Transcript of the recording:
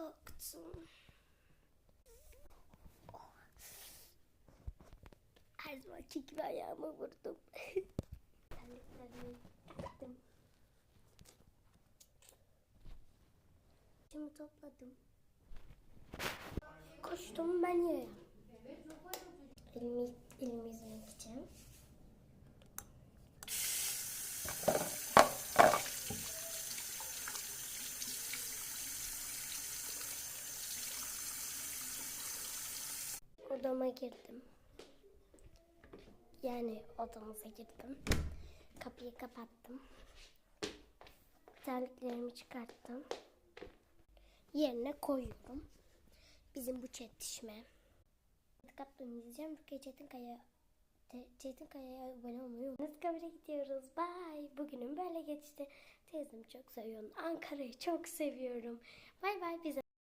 kalktım. Her zamanki gibi ayağımı vurdum. Terliklerimi. Şimdi topladım. Koştum ben yere. Odama girdim. Yani odamıza girdim. Kapıyı kapattım. Terliklerimi çıkarttım. Yerine koyuyorum. Bizim bu çetişme. Kaptan izleyeceğim. Rukiye Çetinkaya Te- Çetinkaya'ya abone olmayı unutmayın. Kabire gidiyoruz. Bye. Bugünüm böyle geçti. Teyzemi çok seviyorum. Ankara'yı çok seviyorum. Bay bay. Bize